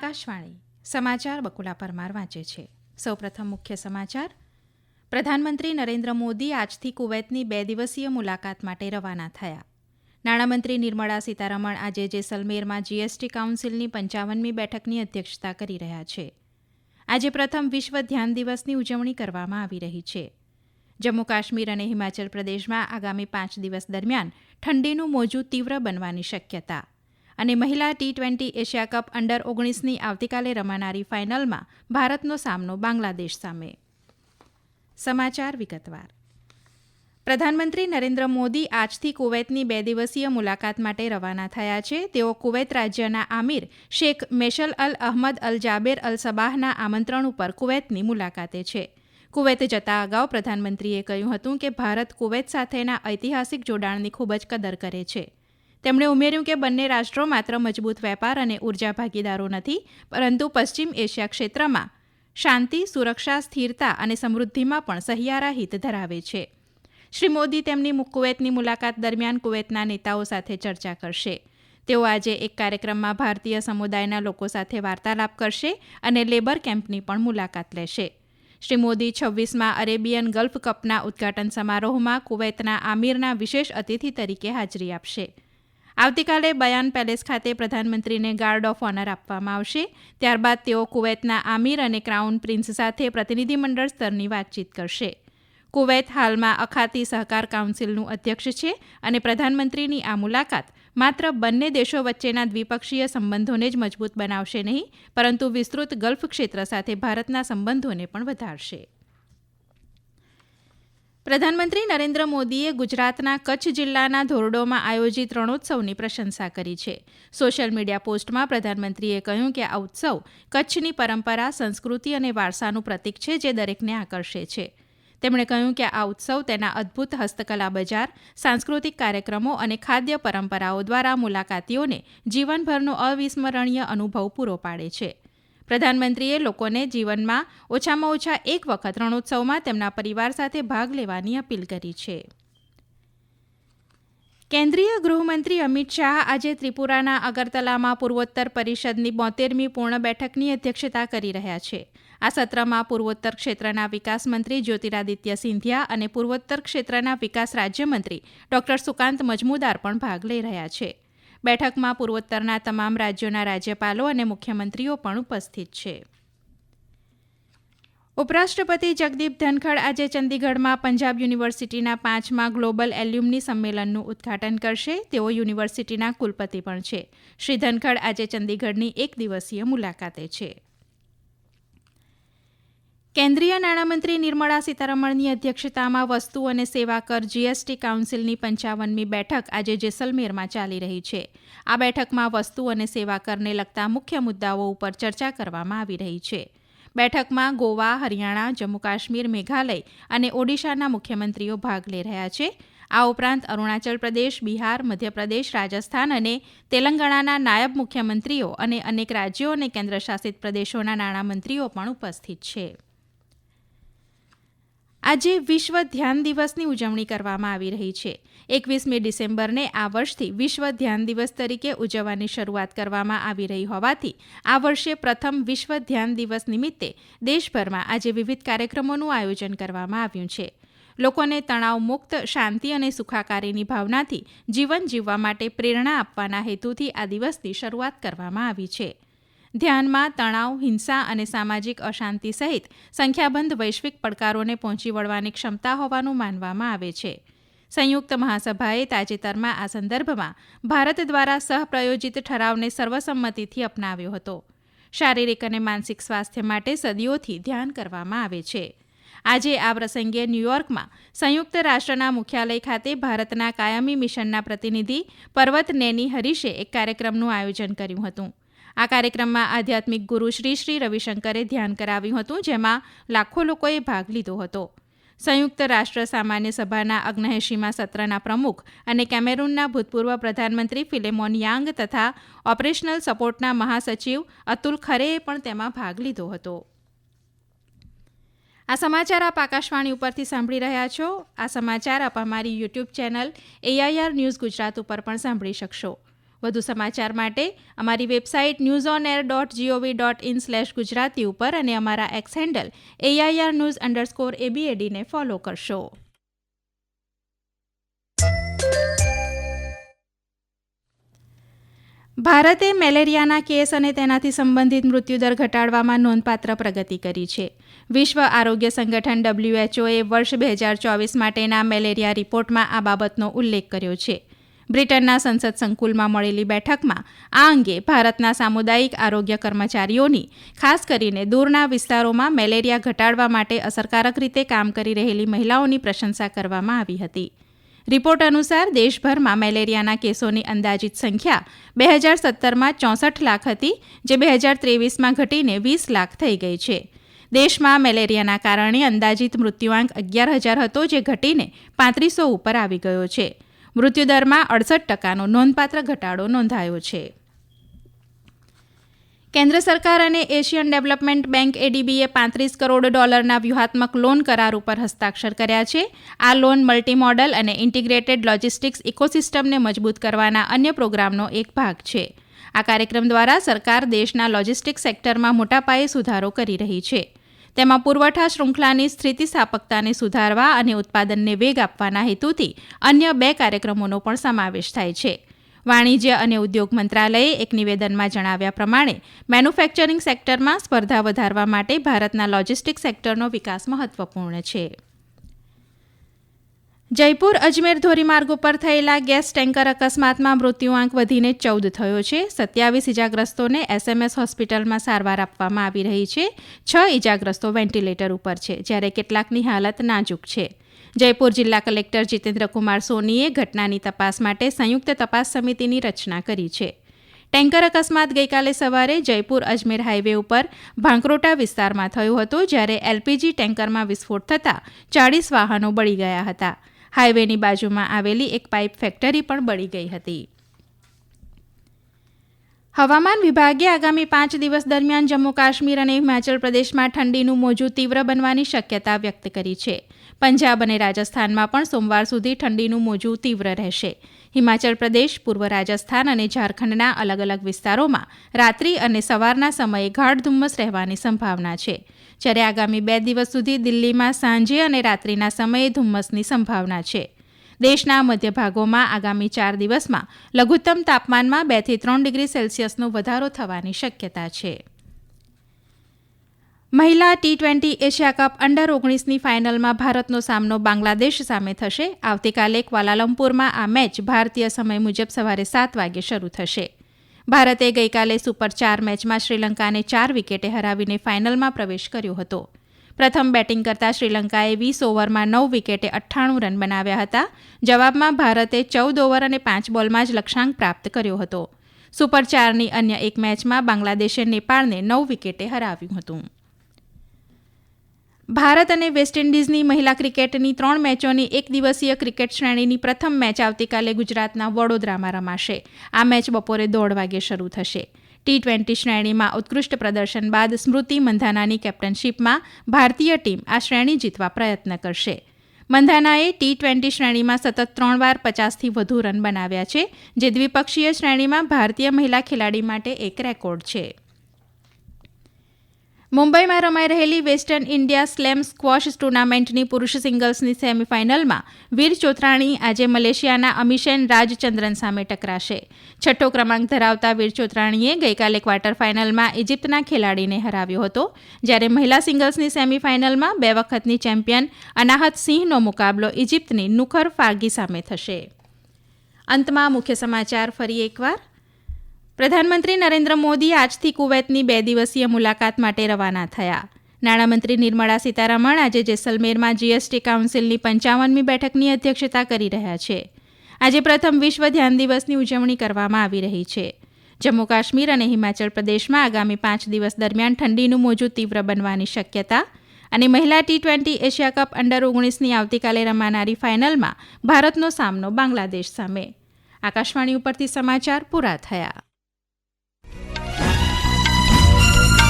આકાશવાણી સમાચાર બકુલા પરમાર વાંચે છે. સૌપ્રથમ મુખ્ય સમાચાર. પ્રધાનમંત્રી નરેન્દ્ર મોદી આજથી કુવૈતની બે દિવસીય મુલાકાત માટે રવાના થયા. નાણામંત્રી નિર્મળા સીતારમણ આજે જેસલમેરમાં જીએસટી કાઉન્સિલની પંચાવનમી બેઠકની અધ્યક્ષતા કરી રહ્યા છે. આજે પ્રથમ વિશ્વ ધ્યાન દિવસની ઉજવણી કરવામાં આવી રહી છે. જમ્મુ કાશ્મીર અને હિમાચલ પ્રદેશમાં આગામી પાંચ દિવસ દરમિયાન ઠંડીનું મોજું તીવ્ર બનવાની શક્યતા અને મહિલા T twenty Asia cup under ઓગણીસની આવતીકાલે રમાનારી ફાઇનલમાં ભારતનો સામનો બાંગ્લાદેશ સામે. સમાચાર વિગતવાર. પ્રધાનમંત્રી નરેન્દ્ર મોદી આજથી કુવૈતની બે દિવસીય મુલાકાત માટે રવાના થયા છે. તેઓ કુવૈત રાજ્યના આમિર શેખ મેશલ અલ અહમદ અલ જાબેર અલ સબાહના આમંત્રણ ઉપર કુવૈતની મુલાકાતે છે. કુવૈત જતા અગાઉ પ્રધાનમંત્રીએ કહ્યું હતું કે ભારત કુવૈત સાથેના ઐતિહાસિક જોડાણની ખૂબ જ કદર કરે છે. તેમણે ઉમેર્યું કે બંને રાષ્ટ્રો માત્ર મજબૂત વેપાર અને ઊર્જા ભાગીદારો નથી, પરંતુ પશ્ચિમ એશિયા ક્ષેત્રમાં શાંતિ, સુરક્ષા, સ્થિરતા અને સમૃદ્ધિમાં પણ સહિયારા હિત ધરાવે છે. શ્રી મોદી તેમની કુવૈતની મુલાકાત દરમિયાન કુવૈતના નેતાઓ સાથે ચર્ચા કરશે. તેઓ આજે એક કાર્યક્રમમાં ભારતીય સમુદાયના લોકો સાથે વાર્તાલાપ કરશે અને લેબર કેમ્પની પણ મુલાકાત લેશે. શ્રી મોદી છવ્વીસમાં અરેબિયન ગલ્ફ કપના ઉદઘાટન સમારોહમાં કુવૈતના આમિરના વિશેષ અતિથિ તરીકે હાજરી આપશે. આવતીકાલે બયાન પેલેસ ખાતે પ્રધાનમંત્રીને ગાર્ડ ઓફ ઓનર આપવામાં આવશે. ત્યારબાદ તેઓ કુવૈતના આમિર અને ક્રાઉન પ્રિન્સ સાથે પ્રતિનિધિમંડળ સ્તરની વાતચીત કરશે. કુવૈત હાલમાં અખાતી સહકાર કાઉન્સિલનું અધ્યક્ષ છે અને પ્રધાનમંત્રીની આ મુલાકાત માત્ર બંને દેશો વચ્ચેના દ્વિપક્ષીય સંબંધોને જ મજબૂત બનાવશે નહીં, પરંતુ વિસ્તૃત ગલ્ફ ક્ષેત્ર સાથે ભારતના સંબંધોને પણ વધારશે. પ્રધાનમંત્રી નરેન્દ્ર મોદીએ ગુજરાતના કચ્છ જિલ્લાના ધોરડોમાં આયોજિત રણોત્સવની પ્રશંસા કરી છે. સોશિયલ મીડિયા પોસ્ટમાં પ્રધાનમંત્રીએ કહ્યું કે આ ઉત્સવ કચ્છની પરંપરા, સંસ્કૃતિ અને વારસાનું પ્રતીક છે જે દરેકને આકર્ષે છે. તેમણે કહ્યું કે આ ઉત્સવ તેના અદ્ભુત હસ્તકલા બજાર, સાંસ્કૃતિક કાર્યક્રમો અને ખાદ્ય પરંપરાઓ દ્વારા મુલાકાતીઓને જીવનભરનો અવિસ્મરણીય અનુભવ પૂરો પાડે છે. પ્રધાનમંત્રીએ લોકોને જીવનમાં ઓછામાં ઓછા એક વખત રણોત્સવમાં તેમના પરિવાર સાથે ભાગ લેવાની અપીલ કરી છે. કેન્દ્રીય ગૃહમંત્રી અમિત શાહ આજે ત્રિપુરાના અગરતલામાં પૂર્વોત્તર પરિષદની બોતેરમી પૂર્ણ બેઠકની અધ્યક્ષતા કરી રહ્યા છે. આ સત્રમાં પૂર્વોત્તર ક્ષેત્રના વિકાસ મંત્રી જ્યોતિરાદિત્ય સિંધિયા અને પૂર્વોત્તર ક્ષેત્રના વિકાસ રાજ્યમંત્રી ડોક્ટર સુકાંત મજમુદાર પણ ભાગ લઈ રહ્યા છે. બેઠકમાં પૂર્વોત્તરના તમામ રાજ્યોના રાજ્યપાલો અને મુખ્યમંત્રીઓ પણ ઉપસ્થિત છે. ઉપરાષ્ટ્રપતિ જગદીપ ધનખડ આજે ચંદીગઢમાં પંજાબ યુનિવર્સિટીના પાંચમા ગ્લોબલ એલ્યુમની સંમેલનનું ઉદઘાટન કરશે. તેઓ યુનિવર્સિટીના કુલપતિ પણ છે. શ્રી ધનખડ આજે ચંદીગઢની એક દિવસીય મુલાકાતે છે. કેન્દ્રીય નાણામંત્રી નિર્મળા સીતારમણની અધ્યક્ષતામાં વસ્તુ અને સેવા કર જીએસટી કાઉન્સિલની પંચાવનમી બેઠક આજે જેસલમેરમાં ચાલી રહી છે. આ બેઠકમાં વસ્તુ અને સેવા કરને લગતા મુખ્ય મુદ્દાઓ ઉપર ચર્ચા કરવામાં આવી રહી છે. બેઠકમાં ગોવા, હરિયાણા જમ્મુ કાશ્મીર મેઘાલય અને ઓડિશાના મુખ્યમંત્રીઓ ભાગ લઈ રહ્યા છે. આ ઉપરાંત અરુણાચલ પ્રદેશ, બિહાર, મધ્યપ્રદેશ, રાજસ્થાન અને તેલંગાણાના નાયબ મુખ્યમંત્રીઓ અને અનેક રાજ્યો અને કેન્દ્રશાસિત પ્રદેશોના નાણામંત્રીઓ પણ ઉપસ્થિત છે. આજે વિશ્વ ધ્યાન દિવસની ઉજવણી કરવામાં આવી રહી છે. એકવીસમી ડિસેમ્બરને આ વર્ષથી વિશ્વ ધ્યાન દિવસ તરીકે ઉજવવાની શરૂઆત કરવામાં આવી રહી હોવાથી આ વર્ષે પ્રથમ વિશ્વ ધ્યાન દિવસ નિમિત્તે દેશભરમાં આજે વિવિધ કાર્યક્રમોનું આયોજન કરવામાં આવ્યું છે. લોકોને તણાવ મુક્ત, શાંતિ અને સુખાકારીની ભાવનાથી જીવન જીવવા માટે પ્રેરણા આપવાના હેતુથી આ દિવસની શરૂઆત કરવામાં આવી છે. ધ્યાનમાં તણાવ, હિંસા અને સામાજિક અશાંતિ સહિત સંખ્યાબંધ વૈશ્વિક પડકારોને પહોંચી વળવાની ક્ષમતા હોવાનું માનવામાં આવે છે. સંયુક્ત મહાસભાએ તાજેતરમાં આ સંદર્ભમાં ભારત દ્વારા સહપ્રયોજિત ઠરાવને સર્વસંમતિથી અપનાવ્યો હતો. શારીરિક અને માનસિક સ્વાસ્થ્ય માટે સદીઓથી ધ્યાન કરવામાં આવે છે. આજે આ પ્રસંગે ન્યૂયોર્કમાં સંયુક્ત રાષ્ટ્રના મુખ્યાલય ખાતે ભારતના કાયમી મિશનના પ્રતિનિધિ પર્વત નેની હરીશે એક કાર્યક્રમનું આયોજન કર્યું હતું. આ કાર્યક્રમમાં આધ્યાત્મિક ગુરુ શ્રી શ્રી રવિશંકરે ધ્યાન કરાવ્યું હતું, જેમાં લાખો લોકોએ ભાગ લીધો હતો. સંયુક્ત રાષ્ટ્ર સામાન્ય સભાના અગ્નહેશીમાં સત્રના પ્રમુખ અને કેમેરૂનના ભૂતપૂર્વ પ્રધાનમંત્રી ફિલેમોન યાંગ તથા ઓપરેશનલ સપોર્ટના મહાસચિવ અતુલ ખરેએ પણ તેમાં ભાગ લીધો હતો. આ સમાચાર આપ આકાશવાણી ઉપરથી સાંભળી રહ્યા છો. આ સમાચાર આપ અમારી YouTube channel AIR news Gujarat ઉપર પણ સાંભળી શકશો. વધુ સમાચાર માટે અમારી website news on air dot GOV dot in slash Gujarati ઉપર અને અમારા X handle AIR news underscore એબીએડીને follow કરશો. ભારતે મેલેરિયાના કેસ અને તેનાથી સંબંધિત મૃત્યુદર ઘટાડવામાં નોંધપાત્ર પ્રગતિ કરી છે. વિશ્વ આરોગ્ય સંગઠન ડબલ્યુએચઓએ વર્ષ બે હજાર ચોવીસ માટેના મેલેરિયા રિપોર્ટમાં આ બાબતનો ઉલ્લેખ કર્યો છે. બ્રિટનના સંસદ સંકુલમાં મળેલી બેઠકમાં આ અંગે ભારતના સામુદાયિક આરોગ્ય કર્મચારીઓની, ખાસ કરીને દૂરના વિસ્તારોમાં મેલેરિયા ઘટાડવા માટે અસરકારક રીતે કામ કરી રહેલી મહિલાઓની પ્રશંસા કરવામાં આવી હતી. રિપોર્ટ અનુસાર દેશભરમાં મેલેરિયાના કેસોની અંદાજિત સંખ્યા બે હજાર સત્તરમાં ચોસઠ લાખ હતી, જે બે હજાર ત્રેવીસમાં ઘટીને વીસ લાખ થઈ ગઈ છે. દેશમાં મેલેરિયાના કારણે અંદાજિત મૃત્યુઆંક અગિયાર હજાર હતો, જે ઘટીને પાંત્રીસો ઉપર આવી ગયો છે. મૃત્યુદરમાં અડસઠ ટકાનો નોંધપાત્ર ઘટાડો નોંધાયો છે. કેન્દ્ર સરકાર અને એશિયન ડેવલપમેન્ટ બેંક એડીબીએ પાંત્રીસ કરોડ ડોલરના વ્યૂહાત્મક લોન કરાર ઉપર હસ્તાક્ષર કર્યા છે. આ લોન મલ્ટી મોડલ અને ઇન્ટિગ્રેટેડ લોજિસ્ટિક્સ ઇકોસિસ્ટમને મજબૂત કરવાના અન્ય પ્રોગ્રામનો એક ભાગ છે. આ કાર્યક્રમ દ્વારા સરકાર દેશના લોજિસ્ટિક્સ સેક્ટરમાં મોટા પાયે સુધારો કરી રહી છે. તેમાં પુરવઠા શૃંખલાની સ્થિતિસ્થાપકતાને સુધારવા અને ઉત્પાદનને વેગ આપવાના હેતુથી અન્ય બે કાર્યક્રમોનો પણ સમાવેશ થાય છે. વાણિજ્ય અને ઉદ્યોગ મંત્રાલયે એક નિવેદનમાં જણાવ્યા પ્રમાણે, મેન્યુફેક્ચરિંગ સેક્ટરમાં સ્પર્ધા વધારવા માટે ભારતના લોજિસ્ટિક સેક્ટરનો વિકાસ મહત્વપૂર્ણ છે. જયપુર અજમેર ધોરીમાર્ગ ઉપર થયેલા ગેસ ટેન્કર અકસ્માતમાં મૃત્યુઆંક વધીને ચૌદ થયો છે. સત્યાવીસ ઇજાગ્રસ્તોને એસએમએસ હોસ્પિટલમાં સારવાર આપવામાં આવી રહી છે. છ ઇજાગ્રસ્તો વેન્ટિલેટર ઉપર છે, જ્યારે કેટલાકની હાલત નાજુક છે. જયપુર જિલ્લા કલેક્ટર જીતેન્દ્રકુમાર સોનીએ ઘટનાની તપાસ માટે સંયુક્ત તપાસ સમિતિની રચના કરી છે. ટેન્કર અકસ્માત ગઈકાલે સવારે જયપુર અજમેર હાઈવે ઉપર ભાંકરોટા વિસ્તારમાં થયો હતો, જ્યારે એલપીજી ટેન્કરમાં વિસ્ફોટ થતાં ચાળીસ વાહનો બળી ગયા હતા. હાઈવેની બાજુમાં આવેલી એક પાઇપ ફેક્ટરી પણ બળી ગઈ હતી. હવામાન વિભાગે આગામી પાંચ દિવસ દરમિયાન જમ્મુ કાશ્મીર અને હિમાચલ પ્રદેશમાં ઠંડીનું મોજું તીવ્ર બનવાની શક્યતા વ્યક્ત કરી છે. પંજાબ અને રાજસ્થાનમાં પણ સોમવાર સુધી ઠંડીનું મોજું તીવ્ર રહેશે. હિમાચલ પ્રદેશ, પૂર્વ રાજસ્થાન અને ઝારખંડના અલગ અલગ વિસ્તારોમાં રાત્રિ અને સવારના સમયે ગાઢ ધુમ્મસ રહેવાની સંભાવના છે. જ્યારે આગામી બે દિવસ સુધી દિલ્હીમાં સાંજે અને રાત્રિના સમયે ધુમ્મસની સંભાવના છે. દેશના મધ્ય ભાગોમાં આગામી ચાર દિવસમાં લઘુત્તમ તાપમાનમાં બેથી ત્રણ ડિગ્રી સેલ્સિયસનો વધારો થવાની શક્યતા છે. મહિલા T twenty Asia cup under ઓગણીસની ફાઇનલમાં ભારતનો સામનો બાંગ્લાદેશ સામે થશે. આવતીકાલે ક્વાલાલંપુરમાં આ મેચ ભારતીય સમય મુજબ સવારે સાત વાગે શરૂ થશે. ભારતે ગઈકાલે સુપર ચાર મેચમાં શ્રીલંકાને ચાર વિકેટે હરાવીને ફાઇનલમાં પ્રવેશ કર્યો હતો. પ્રથમ બેટિંગ કરતા શ્રીલંકાએ વીસ ઓવરમાં નવ વિકેટે અઠ્ઠાણું રન બનાવ્યા હતા. જવાબમાં ભારતે ચૌદ ઓવર અને પાંચ બોલમાં જ લક્ષ્યાંક પ્રાપ્ત કર્યો હતો. સુપર ચારની અન્ય એક મેચમાં બાંગ્લાદેશે નેપાળને નવ વિકેટે હરાવ્યું હતું. ભારત અને વેસ્ટ ઇન્ડિઝની મહિલા ક્રિકેટની ત્રણ મેચોની એક દિવસીય ક્રિકેટ શ્રેણીની પ્રથમ મેચ આવતીકાલે ગુજરાતના વડોદરામાં રમાશે. આ મેચ બપોરે દોઢ વાગે શરૂ થશે. ટી ટ્વેન્ટી શ્રેણીમાં ઉત્કૃષ્ટ પ્રદર્શન બાદ સ્મૃતિ મંધાનાની કેપ્ટનશીપમાં ભારતીય ટીમ આ શ્રેણી જીતવા પ્રયત્ન કરશે. મંધાનાએ ટી ટ્વેન્ટી શ્રેણીમાં સતત ત્રણ વાર પચાસથી વધુ રન બનાવ્યા છે, જે દ્વિપક્ષીય શ્રેણીમાં ભારતીય મહિલા ખેલાડી માટે એક રેકોર્ડ છે. મુંબઈમાં રમાઈ રહેલી વેસ્ટર્ન ઇન્ડિયા સ્લેમ સ્ક્વોશ ટુર્નામેન્ટની પુરુષ સિંગલ્સની સેમીફાઇનલમાં વીર ચોતરાણી આજે મલેશિયાના અમિશેન રાજચંદ્રન સામે ટકરાશે. છઠ્ઠો ક્રમાંક ધરાવતા વીર ચોતરાણીએ ગઈકાલે ક્વાર્ટર ફાઇનલમાં ઇજિપ્તના ખેલાડીને હરાવ્યો હતો. જ્યારે મહિલા સિંગલ્સની સેમીફાઇનલમાં બે વખતની ચેમ્પિયન અનાહત સિંહનો મુકાબલો ઇજિપ્તની નુખર ફાગી સામે થશે. અંતમાં મુખ્ય સમાચાર ફરી એકવાર. પ્રધાનમંત્રી નરેન્દ્ર મોદી આજથી કુવૈતની બે દિવસીય મુલાકાત માટે રવાના થયા. નાણામંત્રી નિર્મળા સીતારમણ આજે જેસલમેરમાં જીએસટી કાઉન્સિલની પંચાવનમી બેઠકની અધ્યક્ષતા કરી રહ્યા છે. આજે પ્રથમ વિશ્વ ધ્યાન દિવસની ઉજવણી કરવામાં આવી રહી છે. જમ્મુ કાશ્મીર અને હિમાચલ પ્રદેશમાં આગામી પાંચ દિવસ દરમિયાન ઠંડીનું મોજું તીવ્ર બનવાની શક્યતા અને મહિલા T twenty Asia cup under ઓગણીસની આવતીકાલે રમાનારી ફાઇનલમાં ભારતનો સામનો બાંગ્લાદેશ સામે. આકાશવાણી ઉપરથી સમાચાર પૂરા થયા.